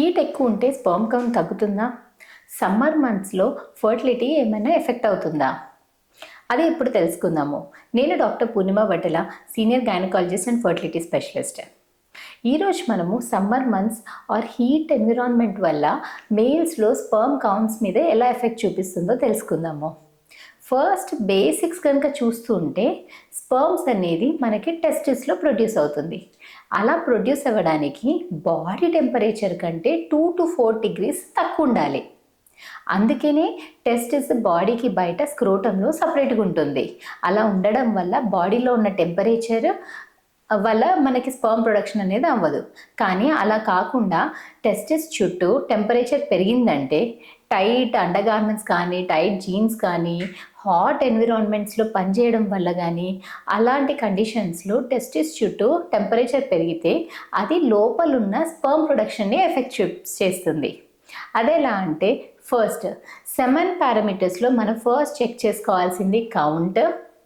Heat ఎక్కువ ఉంటే sperm count తగ్గుతుందా? సమ్మర్ మంత్స్లో ఫర్టిలిటీ ఏమైనా ఎఫెక్ట్ అవుతుందా? అది ఇప్పుడు తెలుసుకుందాము. నేను doctor Purnima Battala senior gynaecologist and fertility specialist. ఈరోజు మనము summer months or heat environment వల్ల మెయిల్స్లో స్పర్మ్ కౌంట్స్ మీద ఎలా ఎఫెక్ట్ చూపిస్తుందో తెలుసుకుందాము. ఫస్ట్ బేసిక్స్ కనుక చూస్తుంటే స్పర్మ్స్ అనేది మనకి టెస్టిస్లో ప్రొడ్యూస్ అవుతుంది. అలా ప్రొడ్యూస్ అవ్వడానికి బాడీ టెంపరేచర్ కంటే టూ టు ఫోర్ డిగ్రీస్ తక్కువ ఉండాలి. అందుకనే టెస్టిస్ బాడీకి బయట స్క్రోటంలో సపరేట్గా ఉంటుంది. అలా ఉండడం వల్ల బాడీలో ఉన్న టెంపరేచర్ వల్ల మనకి స్పర్మ్ ప్రొడక్షన్ అనేది అవ్వదు. కానీ అలా కాకుండా టెస్టిస్ చుట్టూ టెంపరేచర్ పెరిగిందంటే టైట్ అండర్గార్మెంట్స్ కానీ టైట్ జీన్స్ కానీ హాట్ ఎన్విరాన్మెంట్స్లో పనిచేయడం వల్ల కానీ అలాంటి కండిషన్స్లో టెస్టిస్ చుట్టూ టెంపరేచర్ పెరిగితే అది లోపలున్న స్పర్మ్ ప్రొడక్షన్ని ఎఫెక్ట్ చేస్తుంది. అదెలా అంటే ఫస్ట్ సెమన్ పారామీటర్స్లో మనం ఫస్ట్ చెక్ చేసుకోవాల్సింది కౌంట్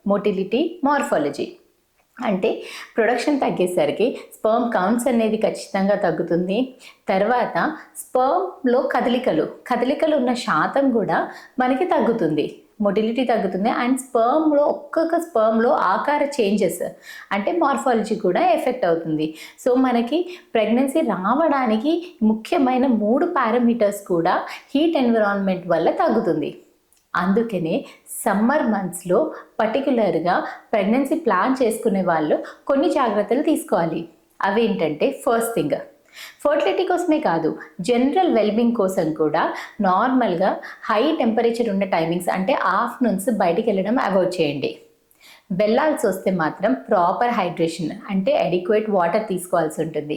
మోటిలిటీ మార్ఫాలజీ. అంటే ప్రొడక్షన్ తగ్గేసరికి స్పర్మ్ కౌంట్స్ అనేది ఖచ్చితంగా తగ్గుతుంది. తర్వాత స్పర్మ్లో కదలికలు కదలికలు ఉన్న శాతం కూడా మనకి తగ్గుతుంది. మొటిలిటీ తగ్గుతుంది. అండ్ స్పర్మ్లో ఒక్కొక్క స్పర్మ్లో ఆకార చేంజెస్ అంటే మార్ఫాలజీ కూడా ఎఫెక్ట్ అవుతుంది. సో మనకి ప్రెగ్నెన్సీ రావడానికి ముఖ్యమైన మూడు పారామీటర్స్ కూడా హీట్ ఎన్విరాన్మెంట్ వల్ల తగ్గుతుంది. అందుకనే సమ్మర్ మంత్స్లో పర్టికులర్గా ప్రెగ్నెన్సీ ప్లాన్ చేసుకునే వాళ్ళు కొన్ని జాగ్రత్తలు తీసుకోవాలి. అవేంటంటే ఫస్ట్ థింగ్ ఫర్టిలిటీ కోసమే కాదు జనరల్ వెల్బింగ్ కోసం కూడా నార్మల్గా హై టెంపరేచర్ ఉన్న టైమింగ్స్ అంటే ఆఫ్టర్నూన్స్ బయటికి వెళ్ళడం అవాయిడ్ చేయండి. బెల్లాల్సి వస్తే మాత్రం ప్రాపర్ హైడ్రేషన్ అంటే అడిక్వేట్ వాటర్ తీసుకోవాల్సి ఉంటుంది.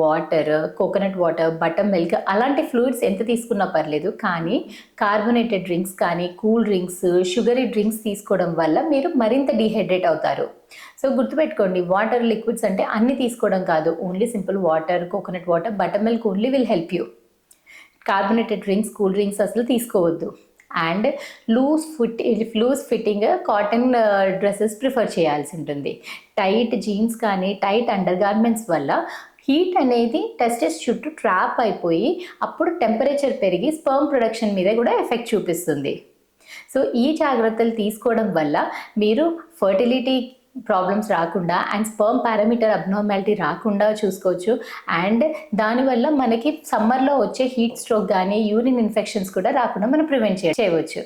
Water coconut water butter milk అలాంటి ఫ్లూయిడ్స్ ఎంత తీసుకున్నా పర్లేదు కానీ కార్బొనేటెడ్ డ్రింక్స్ కానీ కూల్ డ్రింక్స్ షుగరీ డ్రింక్స్ తీసుకోవడం వల్ల మీరు మరింత డీహైడ్రేట్ అవుతారు. సో గుర్తుపెట్టుకోండి వాటర్ లిక్విడ్స్ అంటే అన్ని తీసుకోవడం కాదు only simple water coconut water buttermilk only will help you carbonated drinks cool drinks అసలు తీసుకోవద్దు. And loose fit loose fitting cotton dresses prefer చేయాల్సి ఉంటుంది. టైట్ జీన్స్ కానీ టైట్ అండర్ గార్మెంట్స్ వల్ల హీట్ అనేది టెస్టెస్ చుట్టూ ట్రాప్ అయిపోయి అప్పుడు టెంపరేచర్ పెరిగి స్పర్మ్ ప్రొడక్షన్ మీద కూడా ఎఫెక్ట్ చూపిస్తుంది. సో ఈ జాగ్రత్తలు తీసుకోవడం వల్ల మీరు ఫర్టిలిటీ ప్రాబ్లమ్స్ రాకుండా అండ్ స్పర్మ్ పారామీటర్ అబ్నార్మాలిటీ రాకుండా చూసుకోవచ్చు. అండ్ దానివల్ల మనకి సమ్మర్లో వచ్చే హీట్ స్ట్రోక్ కానీ యూరిన్ ఇన్ఫెక్షన్స్ కూడా రాకుండా మనం ప్రివెంట్ చేయవచ్చు.